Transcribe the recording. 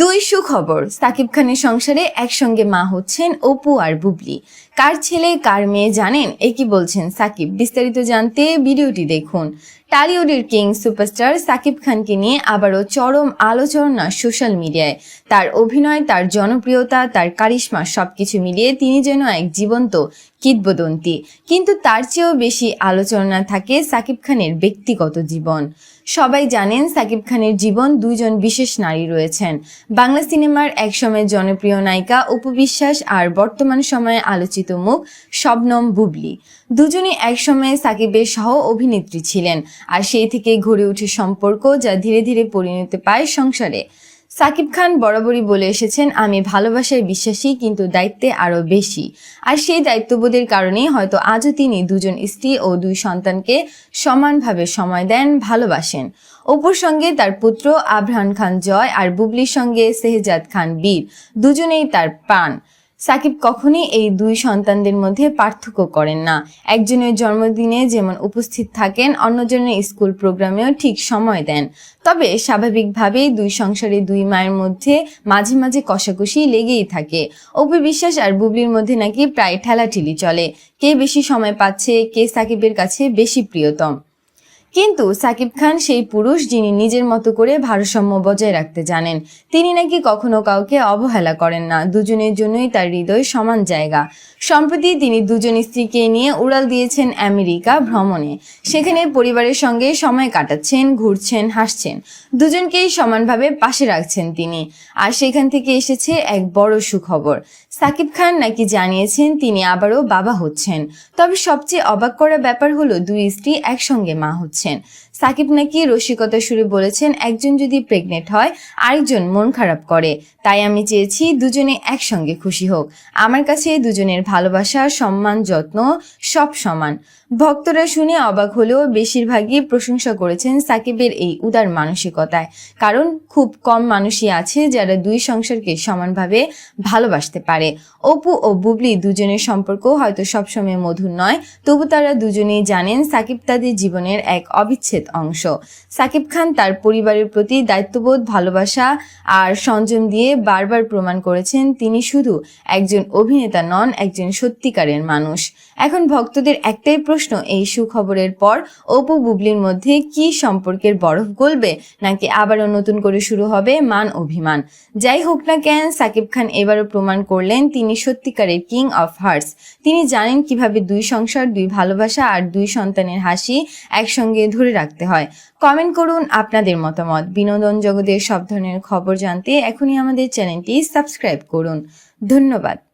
দুই সুখবর। সাকিব খানের সংসারে একসঙ্গে মা হচ্ছেন অপু আর বুবলি। কার ছেলে, কার মেয়ে জানেন? এ কি বলছেন সাকিব? বিস্তারিত জানতে ভিডিওটি দেখুন। টালিউডের কিং সুপারস্টার সাকিব খানকে নিয়ে আবারও চরম আলোচনা সোশ্যাল মিডিয়ায়। তার অভিনয়, তার জনপ্রিয়তা, তার কারিশমা সবকিছু মিলিয়ে তিনি যেন এক জীবন্ত কিংবদন্তি কিন্তু তার চেয়েও বেশি আলোচনা থাকে সাকিব খানের ব্যক্তিগত জীবন। সবাই জানেন সাকিব খানের জীবন দুইজন বিশেষ নারী রয়েছেন। বাংলা সিনেমার একসময় জনপ্রিয় নায়িকা উপবিশ্বাস আর বর্তমান সময়ে আলোচিত মুখ শবনম বুবলি। দুজনই একসময়ে সাকিবের সহ অভিনেত্রী ছিলেন। আর সেই থেকে ঘুরে উঠে সম্পর্ক যা ধীরে ধীরে পরিণতি পায় সংসারে। সাকিব খান বরাবরই বলে এসেছেন, আমি ভালোবাসায় বিশ্বাসী, কিন্তু দায়িত্বে আরও বেশি। আর সেই দায়িত্ববোধের কারণেই হয়তো আজও তিনি দুজন স্ত্রী ও দুই সন্তানকে সমানভাবে সময় দেন, ভালোবাসেন। অপুর সঙ্গে তার পুত্র আবরান খান জয় আর বুবলির সঙ্গে সেহজাদ খান বীর। দুজনেই তার প্রাণ সাকিব কখনই এই দুই সন্তানদের মধ্যে পার্থক্য করেন না। একজনের জন্মদিনে যেমন উপস্থিত থাকেন, অন্যজনের স্কুল প্রোগ্রামেও ঠিক সময় দেন। তবে স্বাভাবিকভাবেই দুই সংসারে দুই মায়ের মধ্যে মাঝে মাঝে কষাকষি লেগেই থাকে। অপু বিশ্বাস আর বুবলির মধ্যে নাকি প্রায় ঠেলাঠেলি চলে। কে বেশি সময় পাচ্ছে, কে সাকিবের কাছে বেশি প্রিয়তম। কিন্তু সাকিব খান সেই পুরুষ যিনি নিজের মতো করে ভারসাম্য বজায় রাখতে জানেন, তিনি নাকি কখনো কাউকে অবহেলা করেন না, দুজনের জন্যই তার হৃদয় সমান জায়গা। সম্প্রতি তিনি দুজন স্ত্রীকে নিয়ে উড়াল দিয়েছেন আমেরিকা ভ্রমণে। সেখানে পরিবারের সঙ্গে সময় কাটাচ্ছেন, ঘুরছেন, হাসছেন। দুজনকেই সমানভাবে পাশে রাখছেন তিনি। আর সেখান থেকে এসেছে এক বড় সুখবর। সাকিব খান নাকি জানিয়েছেন তিনি আবারও বাবা হচ্ছেন। তবে সবচেয়ে অবাক করা ব্যাপার হলো, দুই স্ত্রী একসঙ্গে মা হচ্ছেন সাকিব নাকি রসিকতা সুরে বলেছেন, একজন যদি প্রেগনেন্ট হয়, আরেকজন মন খারাপ করে। তাই আমি চেয়েছি দুজনে একসঙ্গে খুশি হোক। আমার কাছে দুজনের ভালোবাসা, সম্মান, যত্ন সব সমান। ভক্তরা শুনে অবাক হলেও বেশিরভাগই প্রশংসা করেছেন সাকিবের এই উদার মানসিকতায়। কারণ খুব কম মানুষই আছে যারা দুই সংসারকে সমানভাবে ভালোবাসতে পারে। অপু ও বুবলি দুজনের সম্পর্ক হয়তো সবসময় মধুর নয়, তবু তারা দুজনেই জানেন সাকিব তাদের জীবনের এক অবিচ্ছেদ অংশ। সাকিব খান তার পরিবারের প্রতি দায়িত্ববোধ, ভালোবাসা আর সংযম দিয়ে বারবার প্রমাণ করেছেন তিনি শুধু একজন অভিনেতা নন, একজন সত্যিকারের মানুষ। এখন ভক্তদের একটাই প্রশ্ন, এই সুখবরের পর অপু বুবলির মধ্যে কি সম্পর্কের বরফ গলবে, নাকি আবারও নতুন করে শুরু হবে মান অভিমান? যাই হোক না কেন, সাকিব খান এবারও প্রমাণ করলেন তিনি সত্যিকারের কিং অফ হার্টস। তিনি জানেন কীভাবে দুই সংসার, দুই ভালোবাসা আর দুই সন্তানের হাসি একসঙ্গে ধরে রাখতে হয়। কমেন্ট করুন আপনাদের মতামত। বিনোদন জগতের সব ধরনের খবর জানতে এখনই আমাদের চ্যানেলটি সাবস্ক্রাইব করুন। ধন্যবাদ।